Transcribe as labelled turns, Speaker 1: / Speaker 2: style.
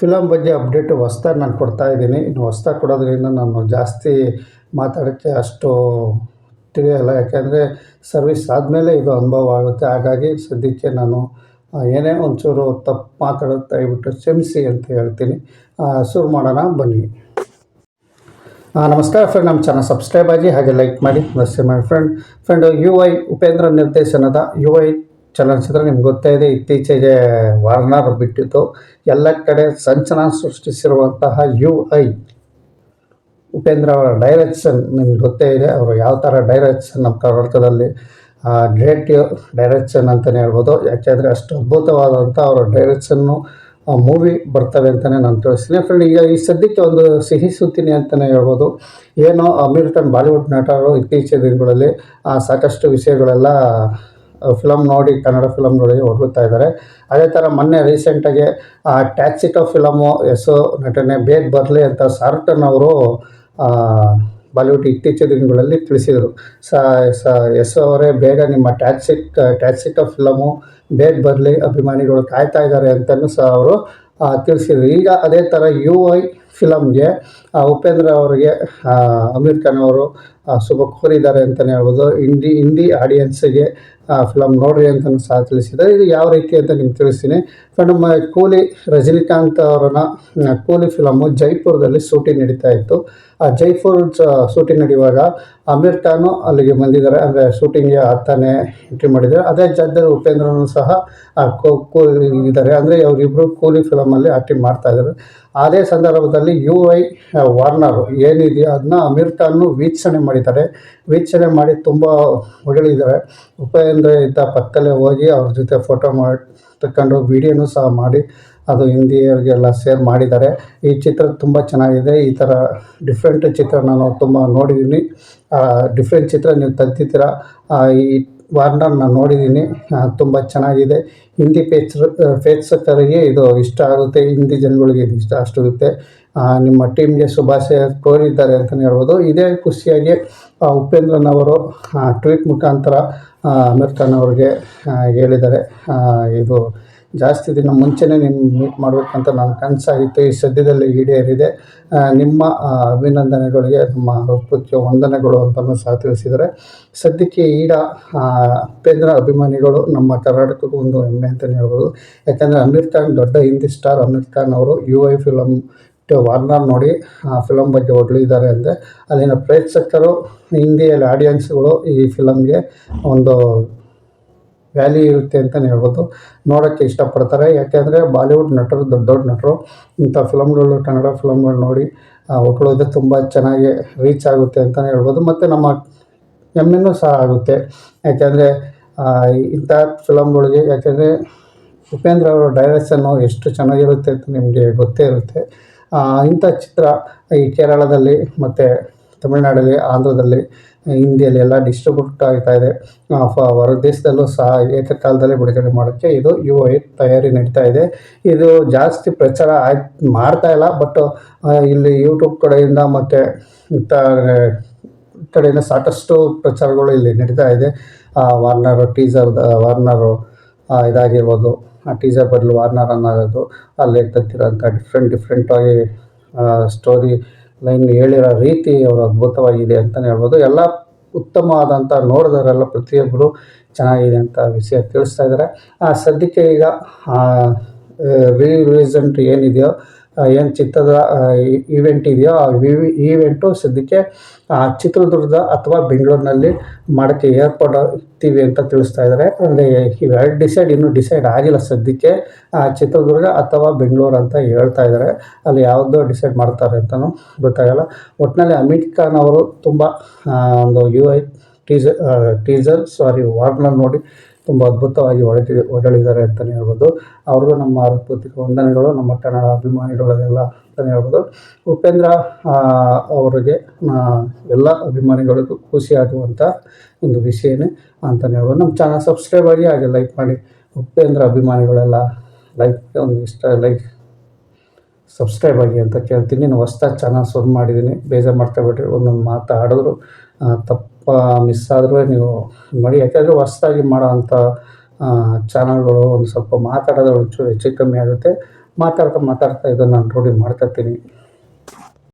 Speaker 1: Film ಬಗ್ಗೆ update ಹೊಸ್ದಾಗಿ ನಾನು ಕೊಡ್ತಾ ಇದ್ದೀನಿ. ಇನ್ನು ಹೊಸ್ದಾಗಿ ಕೊಡೋದ್ರಿಂದ ನಾನು ಜಾಸ್ತಿ ಮಾತಾಡೋಕ್ಕೆ ಅಷ್ಟು ತಿಳಿಯಲ್ಲ. ಯಾಕೆಂದರೆ ಸರ್ವಿಸ್ ಆದಮೇಲೆ ಇದು ಅನುಭವ ಆಗುತ್ತೆ. ಹಾಗಾಗಿ ಸದ್ಯಕ್ಕೆ ನಾನು ಏನೇ ಒಂಚೂರು ತಪ್ಪು ಮಾತಾಡೋದು ದಯವಿಟ್ಟು ಕ್ಷಮಿಸಿ ಅಂತ ಹೇಳ್ತೀನಿ. ಶುರು ಮಾಡೋಣ. ಬನ್ನಿ. ನಮಸ್ಕಾರ ಫ್ರೆಂಡ್ ನಮ್ಮ ಚಾನಲ್ ಸಬ್ಸ್ಕ್ರೈಬ್ ಆಗಿ ಹಾಗೆ ಲೈಕ್ ಮಾಡಿ. ನಮಸ್ತೆ my friend friend U I Upendra ನಿರ್ದೇಶನದ ಯು ಐ ಚಲನಚಿತ್ರ ನಿಮ್ಗೆ ಗೊತ್ತೇ ಇದೆ, ಇತ್ತೀಚೆಗೆ ವಾರ್ನರ್ ಬಿಟ್ಟಿತ್ತು. ಎಲ್ಲ ಕಡೆ ಸಂಚನ ಸೃಷ್ಟಿಸಿರುವಂತಹ ಯು ಐ ಉಪೇಂದ್ರ ಅವರ ಡೈರೆಕ್ಷನ್ ನಿಮ್ಗೆ ಗೊತ್ತೇ ಇದೆ, ಅವರು ಯಾವ ಥರ ಡೈರೆಕ್ಷನ್ ನಮ್ಮ ಕರ್ನಾಟಕದಲ್ಲಿ ಗ್ರೇಟ್ ಡೈರೆಕ್ಷನ್ ಅಂತಲೇ ಹೇಳ್ಬೋದು. ಯಾಕೆಂದರೆ ಅಷ್ಟು ಅದ್ಭುತವಾದಂಥ ಅವರ ಡೈರೆಕ್ಷನ್ನು ಮೂವಿ ಬರ್ತವೆ ಅಂತಲೇ ನಾನು ತಿಳಿಸ್ತೀನಿ. ಫ್ರೆಂಡ್ ಈಗ ಈ ಸದ್ಯಕ್ಕೆ ಒಂದು ಸಿಹಿ ಸುತ್ತಿನಿ ಅಂತಲೇ ಹೇಳ್ಬೋದು. ಏನು ಅಮೀರ್ ಖಾನ್ ಬಾಲಿವುಡ್ ನಟರು ಇತ್ತೀಚಿನ ದಿನಗಳಲ್ಲಿ ಸಾಕಷ್ಟು ವಿಷಯಗಳೆಲ್ಲ ಫಿಲಮ್ ನೋಡಿ, ಕನ್ನಡ ಫಿಲಮ್ಗಳಿಗೆ ಹೊರಡ್ತಾ ಇದ್ದಾರೆ. ಅದೇ ಥರ ಮೊನ್ನೆ ರೀಸೆಂಟಾಗಿ ಆ ಟ್ಯಾಕ್ಸಿಕೋ ಫಿಲಮು ಎಸೋ ನಟನೆ ಬೇಗ ಬರಲಿ ಅಂತ ಸಾರ್ಟನ್ ಅವರು ಬಾಲಿವುಡ್ ಇತ್ತೀಚಿನ ದಿನಗಳಲ್ಲಿ ತಿಳಿಸಿದರು. ಸ ಎಸ್ ಅವರೇ ಬೇಗ ನಿಮ್ಮ ಟ್ಯಾಕ್ಸಿಕ್ ಟ್ಯಾಕ್ಸಿಕ ಫಿಲಮು ಬೇಗ ಬರಲಿ, ಅಭಿಮಾನಿಗಳು ಕಾಯ್ತಾ ಇದ್ದಾರೆ ಅಂತಲೂ ಸಹ ಅವರು ತಿಳಿಸಿದರು. ಈಗ ಅದೇ ಥರ ಯು ಐ ಫಿಲಮ್ಗೆ ಉಪೇಂದ್ರ ಅವರಿಗೆ ಅಮೀರ್ ಖಾನ್ ಅವರು ಕೋರಿದ್ದಾರೆ ಅಂತಲೇ ಹೇಳ್ಬೋದು. ಹಿಂದಿ ಹಿಂದಿ ಆಡಿಯನ್ಸಿಗೆ ಫಿಲಮ್ ನೋಡ್ರಿ ಅಂತ ಸಹ ತಿಳಿಸಿದೆ. ಇದು ಯಾವ ರೀತಿ ಅಂತ ನಿಮ್ಗೆ ತಿಳಿಸ್ತೀನಿ. ನಮ್ಮ ಕೂಲಿ ರಜನಿಕಾಂತ್ ಅವರನ್ನ ಕೂಲಿ ಫಿಲಮು ಜೈಪುರದಲ್ಲಿ ಶೂಟಿಂಗ್ ನಡೀತಾ ಇತ್ತು. ಆ ಜೈಪುರ್ ಶೂಟಿಂಗ್ ನಡೆಯುವಾಗ ಅಮೀರ್ ಖಾನು ಅಲ್ಲಿಗೆ ಬಂದಿದ್ದಾರೆ. ಅಂದರೆ ಶೂಟಿಂಗ್ಗೆ ಆಗ್ತಾನೆ ಎಂಟ್ರಿ ಮಾಡಿದ್ದಾರೆ. ಅದೇ ಜಾಗದಲ್ಲಿ ಉಪೇಂದ್ರನು ಸಹ ಇದ್ದಾರೆ. ಅಂದರೆ ಅವರಿಬ್ಬರು ಕೂಲಿ ಫಿಲಮಲ್ಲಿ ಆ್ಯಕ್ಟಿಂಗ್ ಮಾಡ್ತಾ ಇದ್ದಾರೆ. ಅದೇ ಸಂದರ್ಭದಲ್ಲಿ ಯು ಐ ವಾರ್ನರ್ ಏನಿದೆಯೋ ಅದನ್ನ ಅಮೀರ್ ಖಾನ್ ವೀಕ್ಷಣೆ ಮಾಡಿದ್ದಾರೆ. ವೀಕ್ಷಣೆ ಮಾಡಿ ತುಂಬ ಹೊಗಳಿದ್ದಾರೆ. ಉಪೇಂದ್ರ ಇದ್ದ ಪಕ್ಕದಲ್ಲೇ ಹೋಗಿ ಅವ್ರ ಜೊತೆ ಫೋಟೋ ಮಾಡಿ ತಗೊಂಡು ವಿಡಿಯೋನು ಸಹ ಮಾಡಿ ಅದು ಹಿಂದಿಯವರಿಗೆಲ್ಲ ಶೇರ್ ಮಾಡಿದ್ದಾರೆ. ಈ ಚಿತ್ರ ತುಂಬ ಚೆನ್ನಾಗಿದೆ. ಈ ಥರ ಡಿಫ್ರೆಂಟ್ ಚಿತ್ರ ನಾನು ತುಂಬ ನೋಡಿದ್ದೀನಿ ಡಿಫ್ರೆಂಟ್ ಚಿತ್ರ ನೀವು ತೆಗ್ದಿದ್ದೀರ ಈ ವಾರ್ನರ್ ನಾನು ನೋಡಿದ್ದೀನಿ. ತುಂಬ ಚೆನ್ನಾಗಿದೆ. ಹಿಂದಿ ಪೇಚ್ ಪ್ರೇಕ್ಷಕರಿಗೆ ಇದು ಇಷ್ಟ ಆಗುತ್ತೆ. ಹಿಂದಿ ಜನಗಳಿಗೆ ಇದು ಇಷ್ಟ ಆಗುತ್ತೆ ನಿಮ್ಮ ಟೀಮ್ಗೆ ಶುಭಾಶಯ ಕೋರಿದ್ದಾರೆ ಅಂತಲೇ ಹೇಳ್ಬೋದು. ಇದೇ ಖುಷಿಯಾಗಿ ಉಪೇಂದ್ರನ್ ಅವರು ಟ್ವೀಟ್ ಮುಖಾಂತರ ಅಮೀರ್ ಖಾನ್ ಅವ್ರಿಗೆ ಹೇಳಿದ್ದಾರೆ. ಇದು ಜಾಸ್ತಿ ದಿನ ಮುಂಚೆನೇ ನಿಮ್ಮ ಮೀಟ್ ಮಾಡಬೇಕಂತ ನನ್ನ ಕನಸಾಗಿತ್ತು. ಈ ಸದ್ಯದಲ್ಲಿ ಈಡೇರಿದೆ. ನಿಮ್ಮ ಅಭಿನಂದನೆಗಳಿಗೆ, ನಮ್ಮ ಹೃತ್ಪೂರ್ವಕ ವಂದನೆಗಳು ಅಂತಲೂ ಸಹ ತಿಳಿಸಿದರೆ ಸದ್ಯಕ್ಕೆ ಈಡ ಉಪೇಂದ್ರ ಅಭಿಮಾನಿಗಳು, ನಮ್ಮ ಕರ್ನಾಟಕಕ್ಕೂ ಒಂದು ಹೆಮ್ಮೆ ಅಂತಲೇ ಹೇಳ್ಬೋದು. ಯಾಕಂದರೆ ಅಮೀರ್ ಖಾನ್, ದೊಡ್ಡ ಹಿಂದಿ ಸ್ಟಾರ್ ಅಮೀರ್ ಖಾನ್ ಅವರು ಯು ಐ ಫಿಲಮ್ ವಾರ್ನರ್ ನೋಡಿ, ಆ ಫಿಲಮ್ ಬಗ್ಗೆ ಹೊಗಳಿದ್ದಾರೆ ಅಂದರೆ ಅಲ್ಲಿನ ಪ್ರೇಕ್ಷಕರು, ಹಿಂದಿಯಲ್ಲಿ ಆಡಿಯನ್ಸ್ಗಳು ಈ ಫಿಲಮ್ಗೆ ಒಂದು ವ್ಯಾಲ್ಯೂ ಇರುತ್ತೆ ಅಂತಲೇ ಹೇಳ್ಬೋದು. ನೋಡೋಕ್ಕೆ ಇಷ್ಟಪಡ್ತಾರೆ. ಯಾಕೆಂದರೆ ಬಾಲಿವುಡ್ ನಟರು, ದೊಡ್ಡ ದೊಡ್ಡ ನಟರು, ಇಂಥ ಫಿಲಮ್ಗಳು ಕನ್ನಡ ಫಿಲಮ್ಗಳು ನೋಡಿ ಹೊಗಳೋದು ತುಂಬ ಚೆನ್ನಾಗಿ ರೀಚ್ ಆಗುತ್ತೆ ಅಂತಲೇ ಹೇಳ್ಬೋದು. ಮತ್ತು ನಮ್ಮ ಹೆಮ್ಮೆನೂ ಸಹ ಆಗುತ್ತೆ. ಯಾಕೆಂದರೆ ಇಂಥ ಫಿಲಮ್ಗಳಿಗೆ ಯಾಕೆಂದರೆ ಉಪೇಂದ್ರ ಅವರ ಡೈರೆಕ್ಷನ್ನು ಎಷ್ಟು ಚೆನ್ನಾಗಿರುತ್ತೆ ಅಂತ ನಿಮಗೆ ಗೊತ್ತೇ ಇರುತ್ತೆ. ಇಂಥ ಚಿತ್ರ ಈ ಕೇರಳದಲ್ಲಿ ಮತ್ತು ತಮಿಳ್ನಾಡಲ್ಲಿ, ಆಂಧ್ರದಲ್ಲಿ, ಹಿಂದಿಯಲ್ಲಿ ಎಲ್ಲ ಡಿಸ್ಟ್ರಿಬ್ಯೂಟ್ ಆಗ್ತಾ ಇದೆ. ಹೊರ ದೇಶದಲ್ಲೂ ಸಹ ಏಕಕಾಲದಲ್ಲಿ ಬಿಡುಗಡೆ ಮಾಡೋಕ್ಕೆ ಇದು ಯು ಐ ತಯಾರಿ ನಡೀತಾ ಇದೆ. ಇದು ಜಾಸ್ತಿ ಪ್ರಚಾರ ಆಯ್, ಮಾಡ್ತಾ ಇಲ್ಲ ಬಟ್ ಇಲ್ಲಿ ಯೂಟ್ಯೂಬ್ ಕಡೆಯಿಂದ ಮತ್ತು ಕಡೆಯಿಂದ ಸಾಕಷ್ಟು ಪ್ರಚಾರಗಳು ಇಲ್ಲಿ ನಡೀತಾ ಇದೆ. ವಾರ್ನರ್ ಟೀಸರ್ ವಾರ್ನರು ಇದಾಗಿರ್ಬೋದು, ಆ ಟೀಸರ್ ಬದಲು ವಾರ್ನರ್ ಅನ್ನೋದು, ಅಲ್ಲಿ ತತ್ತಿರೋಂಥ ಡಿಫ್ರೆಂಟ್ ಡಿಫ್ರೆಂಟಾಗಿ ಸ್ಟೋರಿ ಲೈನ್ ಹೇಳಿರೋ ರೀತಿ ಅವರು ಅದ್ಭುತವಾಗಿದೆ ಅಂತಲೇ ಹೇಳ್ಬೋದು. ಎಲ್ಲ ಉತ್ತಮವಾದಂಥ ನೋಡಿದವರೆಲ್ಲ ಪ್ರತಿಯೊಬ್ಬರು ಚೆನ್ನಾಗಿದೆ ಅಂತ ವಿಷಯ ತಿಳಿಸ್ತಾ ಇದ್ದಾರೆ. ಸದ್ಯಕ್ಕೆ ಈಗ ರೀ ಏನಿದೆಯೋ ಏನು ಚಿತ್ರದ ಈವೆಂಟ್ ಇದೆಯೋ ಆ ಈವೆಂಟು ಸದ್ಯಕ್ಕೆ ಚಿತ್ರದುರ್ಗ ಅಥವಾ ಬೆಂಗಳೂರಿನಲ್ಲಿ ಮಾಡೋಕ್ಕೆ ಏರ್ಪಡ್ತೀವಿ ಅಂತ ತಿಳಿಸ್ತಾ ಇದ್ದಾರೆ ಅಂದರೆ ಇವೆರಡು ಡಿಸೈಡ್ ಇನ್ನೂ ಡಿಸೈಡ್ ಆಗಿಲ್ಲ ಸದ್ಯಕ್ಕೆ. ಚಿತ್ರದುರ್ಗ ಅಥವಾ ಬೆಂಗಳೂರು ಅಂತ ಹೇಳ್ತಾ ಇದ್ದಾರೆ ಅಲ್ಲಿ ಯಾವುದೋ ಡಿಸೈಡ್ ಮಾಡ್ತಾರೆ ಅಂತಲೂ ಗೊತ್ತಾಗಲ್ಲ. ಒಟ್ಟಿನಲ್ಲಿ ಅಮಿತ್ ಖಾನ್ ಅವರು ತುಂಬ ಒಂದು U I teaser teaser sorry Warner ನೋಡಿ ತುಂಬ ಅದ್ಭುತವಾಗಿ ಹೊಡೆತಿ ಒಡಳಿದ್ದಾರೆ ಅಂತಲೇ ಹೇಳ್ಬೋದು. ಅವ್ರಿಗೂ ನಮ್ಮ ಹೃತ್ಪೂರ್ವಕ ವಂದನೆಗಳು ನಮ್ಮ ಕನ್ನಡ ಅಭಿಮಾನಿಗಳಿಗೆಲ್ಲ ಅಂತಲೇ ಹೇಳ್ಬೋದು. ಉಪೇಂದ್ರ ಅವರಿಗೆ ಎಲ್ಲ ಅಭಿಮಾನಿಗಳಿಗೂ ಖುಷಿಯಾಗುವಂಥ ಒಂದು ವಿಷಯನೇ ಅಂತಲೇ ಹೇಳ್ಬೋದು. ನಮ್ಮ ಚಾನಲ್ ಸಬ್ಸ್ಕ್ರೈಬ್ ಆಗಿ ಹಾಗೆ ಲೈಕ್ ಮಾಡಿ. ಉಪೇಂದ್ರ ಅಭಿಮಾನಿಗಳೆಲ್ಲ ಲೈಕ್ ಒಂದು ಇಷ್ಟ ಲೈಕ್ ಸಬ್ಸ್ಕ್ರೈಬ್ ಆಗಿ ಅಂತ ಕೇಳ್ತೀನಿ. ನಾನು ಹೊಸ್ದಾಗಿ ಚಾನಲ್ ಶುರು ಮಾಡಿದ್ದೀನಿ. ಬೇಜಾರು ಮಾಡ್ಕೊಬೇಡ್ರಿ ಒಂದೊಂದು ಮಾತಾಡಿದ್ರು ತಪ್ಪ ಮಿಸ್ ಆದರೂ ನೀವು ನೋಡಿ ಯಾಕೆಂದರೆ ಹೊಸ್ದಾಗಿ ಮಾಡೋ ಅಂಥ ಚಾನಲ್ಗಳು ಒಂದು ಸ್ವಲ್ಪ ಮಾತಾಡೋದು ಒಂಚೂರು ಹೆಚ್ಚು ಕಮ್ಮಿ ಆಗುತ್ತೆ. ಮಾತಾಡ್ತಾ ಮಾತಾಡ್ತಾ ಇದನ್ನು ನಾನು ರೂಢಿ ಮಾಡ್ಕೊತೀನಿ